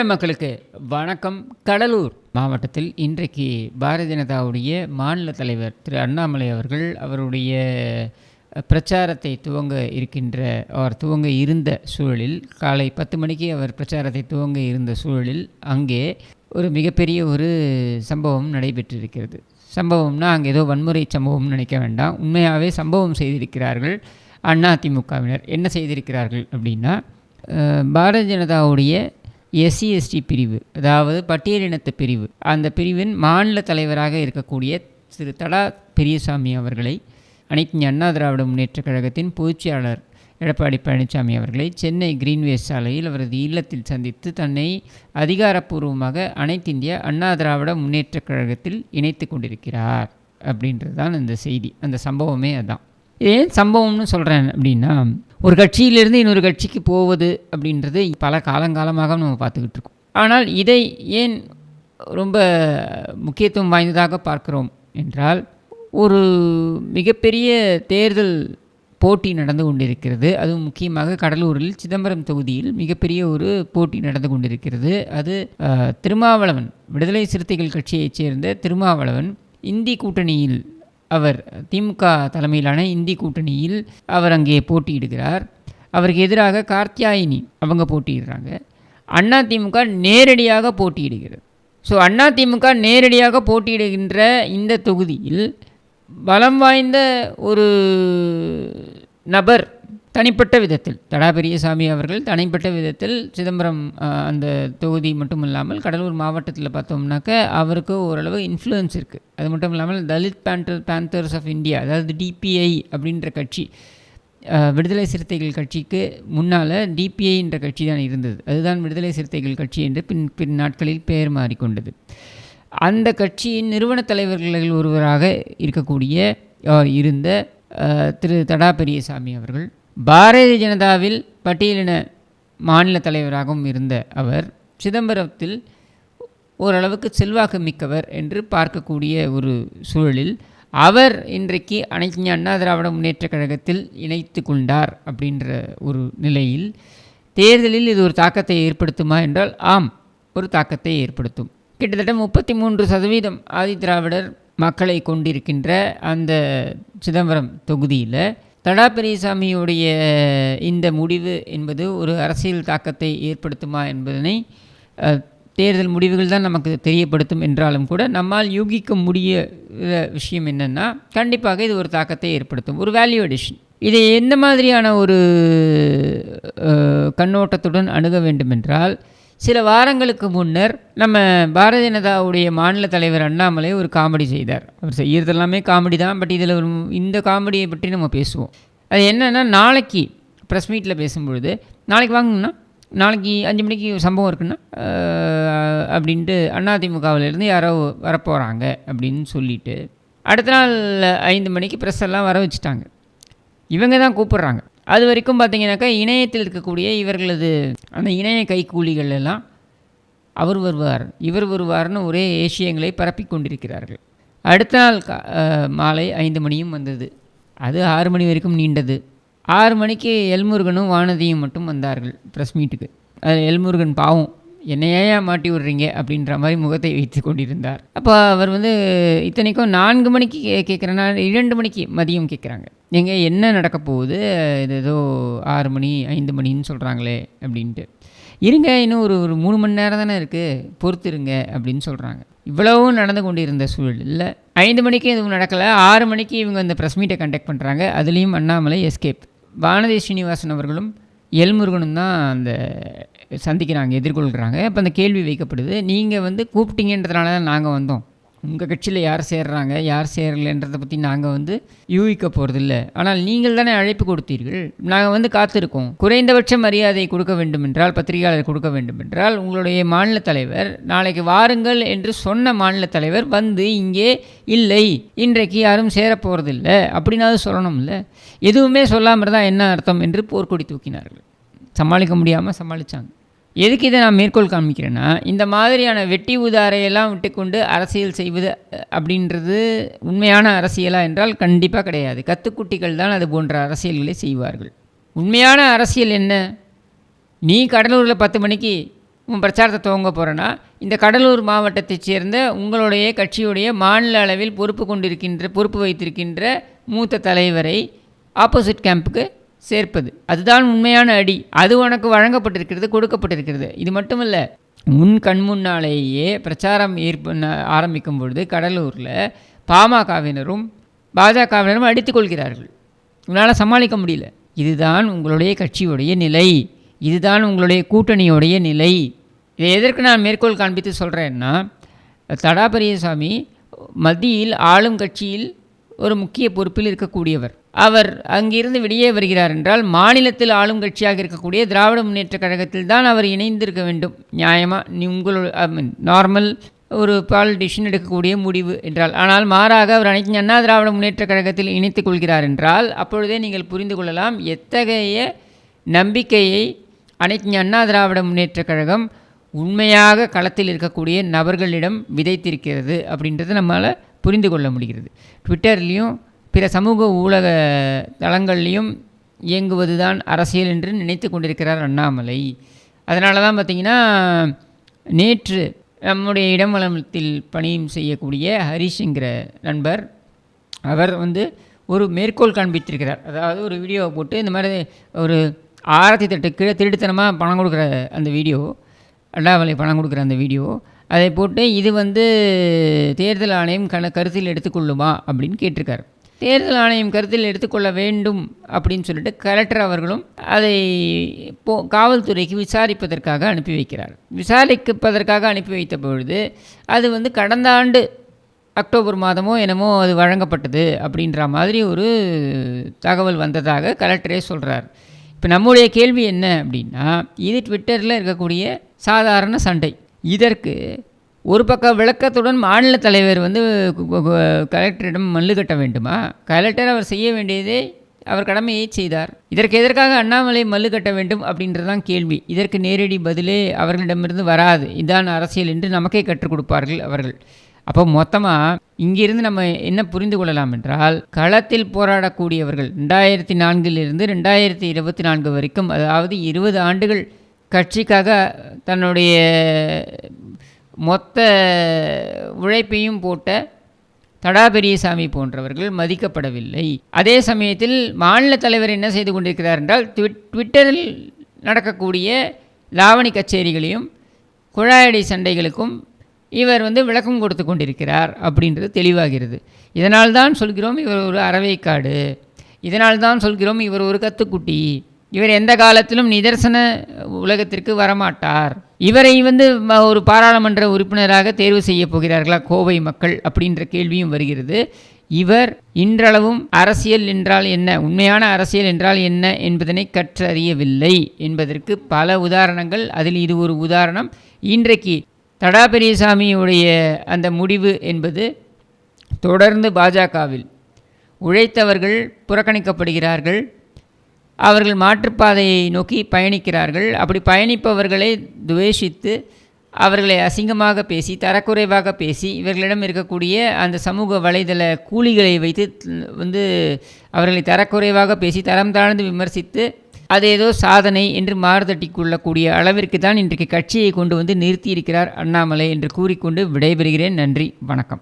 தமிழ மக்களுக்கு வணக்கம். கடலூர் மாவட்டத்தில் இன்றைக்கு பாரதிய ஜனதாவுடைய மாநில தலைவர் திரு அண்ணாமலை அவர்கள் அவருடைய பிரச்சாரத்தை துவங்க இருக்கின்ற அவர் துவங்க இருந்த சூழலில் காலை பத்து மணிக்கு அவர் பிரச்சாரத்தை துவங்க இருந்த சூழலில் அங்கே ஒரு மிகப்பெரிய ஒரு சம்பவம் நடைபெற்றிருக்கிறது. சம்பவம்னா அங்கே ஏதோ வன்முறை சம்பவம்னு நினைக்க வேண்டாம். உண்மையாகவே சம்பவம் செய்திருக்கிறார்கள் அதிமுகவினர் என்ன செய்திருக்கிறார்கள் அப்படின்னா பாரதிய ஜனதாவுடைய எஸ்சி எஸ்டி பிரிவு அதாவது பட்டியலினத்து பிரிவு. அந்த பிரிவின் மாநில தலைவராக இருக்கக்கூடிய திரு தடா பெரியசாமி அவர்களை அனைத்து அண்ணா திராவிட முன்னேற்றக் கழகத்தின் பொதுச்செயலாளர் எடப்பாடி பழனிசாமி அவர்களை சென்னை கிரீன்வேஸ் சாலையில் அவரது இல்லத்தில் சந்தித்து தன்னை அதிகாரப்பூர்வமாக அனைத்து இந்திய அண்ணா திராவிட முன்னேற்றக் கழகத்தில் இணைத்து கொண்டிருக்கிறார் அப்படின்றது தான் இந்த செய்தி. அந்த சம்பவமே அதான். இதே சம்பவம்னு சொல்கிறேன் அப்படின்னா ஒரு கட்சியிலிருந்து இன்னொரு கட்சிக்கு போவது அப்படின்றது பல காலங்காலமாக நம்ம பார்த்துக்கிட்டு இருக்கோம். ஆனால் இதை ஏன் ரொம்ப முக்கியத்துவம் வாய்ந்ததாக பார்க்கிறோம் என்றால் ஒரு மிகப்பெரிய தேர்தல் போட்டி நடந்து கொண்டிருக்கிறது. அதுவும் முக்கியமாக கடலூரில் சிதம்பரம் தொகுதியில் மிகப்பெரிய ஒரு போட்டி நடந்து கொண்டிருக்கிறது. அது திருமாவளவன் விடுதலை சிறுத்தைகள் கட்சியைச் சேர்ந்த திருமாவளவன் இந்தி கூட்டணியில் அவர் திமுக தலைமையிலான இந்தி கூட்டணியில் அவர் அங்கே போட்டியிடுகிறார். அவருக்கு எதிராக கார்த்தியாயினி அவங்க போட்டியிடுறாங்க. அண்ணா திமுக நேரடியாக போட்டியிடுகிறது. ஸோ அண்ணா திமுக நேரடியாக போட்டியிடுகின்ற இந்த தொகுதியில் பலம் வாய்ந்த ஒரு நபர் தனிப்பட்ட விதத்தில். தடா பெரியசாமி அவர்கள் தனிப்பட்ட விதத்தில் சிதம்பரம் அந்த தொகுதி மட்டும் இல்லாமல் கடலூர் மாவட்டத்தில் பார்த்தோம்னாக்க அவருக்கு ஓரளவு இன்ஃப்ளூயன்ஸ் இருக்குது அது மட்டும் இல்லாமல் Dalit panther panthers of India அதாவது டிபிஐ அப்படின்ற கட்சி விடுதலை சிறுத்தைகள் கட்சிக்கு முன்னால் டிபிஐ என்ற கட்சி தான் இருந்தது. அதுதான் விடுதலை சிறுத்தைகள் கட்சி என்று பின் பின் நாட்களில் பெயர் மாறிக்கொண்டது. அந்த கட்சியின் நிறுவன தலைவர்களில் ஒருவராக இருக்கக்கூடிய இருந்த திரு தடா பெரியசாமி அவர்கள். பாரதிய ஜனதாவில் பட்டியலின மாநில தலைவராகவும் இருந்த அவர் சிதம்பரத்தில் ஓரளவுக்கு செல்வாக்கு மிக்கவர் என்று பார்க்கக்கூடிய ஒரு சூழலில் அவர் இன்றைக்கு அனைத்து அண்ணா திராவிட முன்னேற்றக் கழகத்தில் இணைத்து கொண்டார் அப்படின்ற ஒரு நிலையில் தேர்தலில் இது ஒரு தாக்கத்தை ஏற்படுத்துமா என்றால் ஆம் ஒரு தாக்கத்தை ஏற்படுத்தும். கிட்டத்தட்ட முப்பத்தி மூன்று சதவீதம் ஆதி திராவிடர் மக்களை கொண்டிருக்கின்ற அந்த சிதம்பரம் தொகுதியில் தடா பெரியசாமியுடைய இந்த முடிவு என்பது ஒரு அரசியல் தாக்கத்தை ஏற்படுத்துமா என்பதனை தேர்தல் முடிவுகள் தான் நமக்கு தெரியப்படுத்தும் என்றாலும் கூட நம்மால் யூகிக்க முடிய விஷயம் என்னென்னா கண்டிப்பாக இது ஒரு தாக்கத்தை ஏற்படுத்தும் ஒரு வேல்யூ அடிஷன் இதை எந்த மாதிரியான ஒரு கண்ணோட்டத்துடன் அணுக வேண்டுமென்றால் சில வாரங்களுக்கு முன்னர் நம்ம பாரதிய ஜனதாவுடைய மாநில தலைவர் அண்ணாமலை ஒரு காமெடி செய்தார். அவர் செய்கிறது எல்லாமே காமெடி தான் பட் இதில் ஒரு இந்த காமெடியை பற்றி நம்ம பேசுவோம். அது என்னென்னா நாளைக்கு ப்ரெஸ் மீட்டில் பேசும்பொழுது நாளைக்கு வாங்கணும்னா நாளைக்கு அஞ்சு மணிக்கு சம்பவம் இருக்குன்னா அப்படின்ட்டு அதிமுகவிலேருந்து யாரோ வரப்போகிறாங்க அப்படின்னு சொல்லிட்டு அடுத்த நாள் ஐந்து மணிக்கு ப்ரெஸ் எல்லாம் வர வச்சுட்டாங்க. இவங்க தான் கூப்பிட்றாங்க. அது வரைக்கும் பார்த்தீங்கன்னாக்கா இணையத்தில் இருக்கக்கூடிய இவர்களது அந்த இணைய கைக்கூலிகள் எல்லாம் அவர் வருவார் இவர் வருவார்னு ஒரே ஏசியங்களை பரப்பிக் கொண்டிருக்கிறார்கள். அடுத்த நாள் மாலை ஐந்து மணியும் வந்தது. அது ஆறு மணி வரைக்கும் நீண்டது. ஆறு மணிக்கு எல்முருகனும் வானதியும் மட்டும் வந்தார்கள் ப்ரெஸ் மீட்டுக்கு அது எல்முருகன் பாவம் என்னையே மாட்டி விடுறீங்க அப்படின்ற மாதிரி முகத்தை வைத்து கொண்டிருந்தார். அப்போ அவர் வந்து இத்தனைக்கும் நான்கு மணிக்கு கே கேட்குறேன்னா இரண்டு மணிக்கு மதியம் கேட்குறாங்க. எங்கே என்ன நடக்க போகுது? இது ஏதோ ஆறு மணி ஐந்து மணின்னு சொல்கிறாங்களே அப்படின்ட்டு. இருங்க இன்னும் ஒரு ஒரு மூணு மணி நேரம் தானே இருக்குது பொறுத்துருங்க அப்படின்னு சொல்கிறாங்க இவ்வளவும் நடந்து கொண்டிருந்த சூழலில் ஐந்து மணிக்கு எதுவும் நடக்கலை. ஆறு மணிக்கு இவங்க அந்த ப்ரெஸ் மீட்டை கண்டக்ட் பண்ணுறாங்க அதுலேயும் அண்ணாமலை எஸ்கேப் வானதி ஸ்ரீனிவாசன் அவர்களும் எல்முருகனும் தான் அந்த சந்திக்கிறாங்க எதிர்கொள்கிறாங்க. அப்போ அந்த கேள்வி வைக்கப்படுது. நீங்கள் வந்து கூப்பிட்டீங்கன்றதுனால தான் நாங்கள் வந்தோம். உங்கள் கட்சியில் யார் சேர்றாங்க யார் சேரலைன்றதை பற்றி நாங்கள் வந்து யூகிக்க போகிறதில்ல ஆனால் நீங்கள் தானே அழைப்பு கொடுத்தீர்கள். நாங்கள் வந்து காத்திருக்கோம். குறைந்தபட்ச மரியாதை கொடுக்க வேண்டும் என்றால் பத்திரிகையாளர் கொடுக்க வேண்டும் என்றால் உங்களுடைய மாநில தலைவர் நாளைக்கு வாருங்கள் என்று சொன்ன மாநில தலைவர் வந்து இங்கே இல்லை. இன்றைக்கு யாரும் சேரப் போகிறதில்ல அப்படின்னாவது சொல்லணும்ல. எதுவுமே சொல்லாமல் தான் என்ன அர்த்தம் என்று போர்க்கொடி தூக்கினார்கள். சமாளிக்க முடியாமல் சமாளித்தாங்க எதுக்கு இதை நான் மேற்கோள் காமிக்கிறேன்னா இந்த மாதிரியான வெட்டி உதாரையெல்லாம் விட்டுக்கொண்டு அரசியல் செய்வது அப்படின்றது உண்மையான அரசியலா என்றால் கண்டிப்பாக கிடையாது. கத்துக்குட்டிகள் தான் அது போன்ற அரசியல்களை செய்வார்கள். உண்மையான அரசியல் என்ன? நீ கடலூரில் பத்து மணிக்கு உன் பிரச்சாரத்தை துவங்க போகிறேன்னா இந்த கடலூர் மாவட்டத்தைச் சேர்ந்த உங்களுடைய கட்சியுடைய மாநில அளவில் பொறுப்பு கொண்டிருக்கின்ற பொறுப்பு வைத்திருக்கின்ற மூத்த தலைவரை ஆப்போசிட் கேம்புக்கு சேர்ப்பது. அதுதான் உண்மையான அடி. அது உனக்கு வழங்கப்பட்டிருக்கிறது கொடுக்கப்பட்டிருக்கிறது. இது மட்டுமல்ல முன் கண் முன்னாலேயே பிரச்சாரம் ஏற்ப ஆரம்பிக்கும் பொழுது கடலூரில் பாமகவினரும் பாஜகவினரும் அடித்துக்கொள்கிறார்கள் உங்களால் சமாளிக்க முடியல. இதுதான் உங்களுடைய கட்சியுடைய நிலை. இதுதான் உங்களுடைய கூட்டணியுடைய நிலை. இதை எதற்கு நான் மேற்கோள் காண்பித்து சொல்கிறேன்னா தடா பெரியசாமி மத்தியில் ஆளும் கட்சியில் ஒரு முக்கிய பொறுப்பில் இருக்கக்கூடியவர். அவர் அங்கிருந்து வெளியே வருகிறார் என்றால் மாநிலத்தில் ஆளும் கட்சியாக இருக்கக்கூடிய திராவிட முன்னேற்ற கழகத்தில் தான் அவர் இணைந்திருக்க வேண்டும். நியாயமாக உங்களுடைய உங்களோட நார்மல் ஒரு பாலிட்டிஷியன் எடுக்கக்கூடிய முடிவு என்றால். ஆனால் மாறாக அவர் அனைத்து அண்ணா திராவிட முன்னேற்ற கழகத்தில் இணைத்துக் கொள்கிறார் என்றால் அப்பொழுதே நீங்கள் புரிந்து கொள்ளலாம் எத்தகைய நம்பிக்கையை அனைத்து அண்ணா திராவிட முன்னேற்ற கழகம் உண்மையாக களத்தில் இருக்கக்கூடிய நபர்களிடம் விதைத்திருக்கிறது அப்படின்றத நம்மளால் புரிந்து கொள்ள முடிகிறது. ட்விட்டர்லேயும் பிற சமூக ஊடக தளங்கள்லேயும் இயங்குவது தான் அரசியல் என்று நினைத்து கொண்டிருக்கிறார் அண்ணாமலை. அதனால தான் பார்த்திங்கன்னா நேற்று நம்முடைய இடமலத்தில் பணியும் செய்யக்கூடிய ஹரிஷ்ங்கிற நண்பர் அவர் வந்து ஒரு மேற்கோள் காண்பித்திருக்கிறார். அதாவது ஒரு வீடியோவை போட்டு இந்த மாதிரி ஒரு ஆயிரத்தி தட்டுக்கு திருடுத்தனமாக பணம் கொடுக்குற அந்த வீடியோ அண்ணாமலை பணம் கொடுக்குற அந்த வீடியோ அதை போட்டு இது வந்து தேர்தல் ஆணையம் கண கருத்தில் எடுத்துக்கொள்ளுமா அப்படின்னு கேட்டிருக்காரு. தேர்தல் ஆணையம் கருத்தில் எடுத்துக்கொள்ள வேண்டும் அப்படின்னு சொல்லிட்டு கலெக்டர் அவர்களும் அதை போ காவல்துறைக்கு விசாரிப்பதற்காக அனுப்பி வைக்கிறார். விசாரிப்பதற்காக அனுப்பி வைத்த பொழுது அது வந்து கடந்த ஆண்டு அக்டோபர் மாதமோ என்னமோ அது வழங்கப்பட்டது அப்படின்ற மாதிரி ஒரு தகவல் வந்ததாக கலெக்டரே சொல்கிறார் இப்போ நம்முடைய கேள்வி என்ன அப்படின்னா இது ட்விட்டரில் இருக்கக்கூடிய சாதாரண சண்டை. இதற்கு ஒரு பக்கம் விளக்கத்துடன் மாநில தலைவர் வந்து கலெக்டரிடம் மல்லு கட்ட வேண்டுமா? கலெக்டர் அவர் செய்ய வேண்டியதே அவர் கடமையை செய்தார். இதற்கு எதற்காக அண்ணாமலை மல்லு கட்ட வேண்டும் அப்படின்றதான் கேள்வி. இதற்கு நேரடி பதிலே அவர்களிடமிருந்து வராது. இதான் அரசியல் என்று நமக்கே கற்றுக் கொடுப்பார்கள் அவர்கள். அப்போ மொத்தமாக இங்கிருந்து நம்ம என்ன புரிந்து கொள்ளலாம் என்றால் களத்தில் போராடக்கூடியவர்கள் ரெண்டாயிரத்தி நான்கிலிருந்து ரெண்டாயிரத்தி இருபத்தி நான்கு வரைக்கும் அதாவது இருபது ஆண்டுகள் கட்சிக்காக தன்னுடைய மொத்த உழைப்பையும் போட்ட தடா பெரியசாமி போன்றவர்கள் மதிக்கப்படவில்லை. அதே சமயத்தில் மாநில தலைவர் என்ன செய்து கொண்டிருக்கிறார் என்றால் ட்விட்டரில் நடக்கக்கூடிய லாவணி கச்சேரிகளையும் குழாயடி சண்டைகளுக்கும் இவர் வந்து விளக்கம் கொடுத்து கொண்டிருக்கிறார் அப்படின்றது தெளிவாகிறது. இதனால்தான் சொல்கிறோம் இவர் ஒரு அறவைக்காடு. இதனால்தான் சொல்கிறோம் இவர் ஒரு கத்துக்குட்டி. இவர் எந்த காலத்திலும் நிதர்சன உலகத்திற்கு வரமாட்டார். இவரை வந்து ஒரு பாராளுமன்ற உறுப்பினராக தேர்வு செய்ய போகிறார்களா? கோவை மக்கள் அப்படின்ற கேள்வியும் வருகிறது. இவர் இன்றளவும் அரசியல் என்றால் என்ன? உண்மையான அரசியல் என்றால் என்ன என்பதனை கற்றறியவில்லை என்பதற்கு பல உதாரணங்கள். அதில் இது ஒரு உதாரணம். இன்றைக்கு தடா பெரியசாமியுடைய அந்த முடிவு என்பது தொடர்ந்து பாஜகவில் உழைத்தவர்கள் புறக்கணிக்கப்படுகிறார்கள். அவர்கள் மாற்றுப்பாதையை நோக்கி பயணிக்கிறார்கள். அப்படி பயணிப்பவர்களை துவேஷித்து அவர்களை அசிங்கமாக பேசி தரக்குறைவாக பேசி இவர்களிடம் இருக்கக்கூடிய அந்த சமூக வலைதள கூலிகளை வைத்து வந்து அவர்களை தரக்குறைவாக பேசி தரம் தாழ்ந்து விமர்சித்து அது ஏதோ சாதனை என்று மாறுதட்டி கொள்ளக்கூடிய அளவிற்கு தான் இன்றைக்கு கட்சியை கொண்டு வந்து நிறுத்தியிருக்கிறார் அண்ணாமலை என்று கூறிக்கொண்டு விடைபெறுகிறேன். நன்றி வணக்கம்.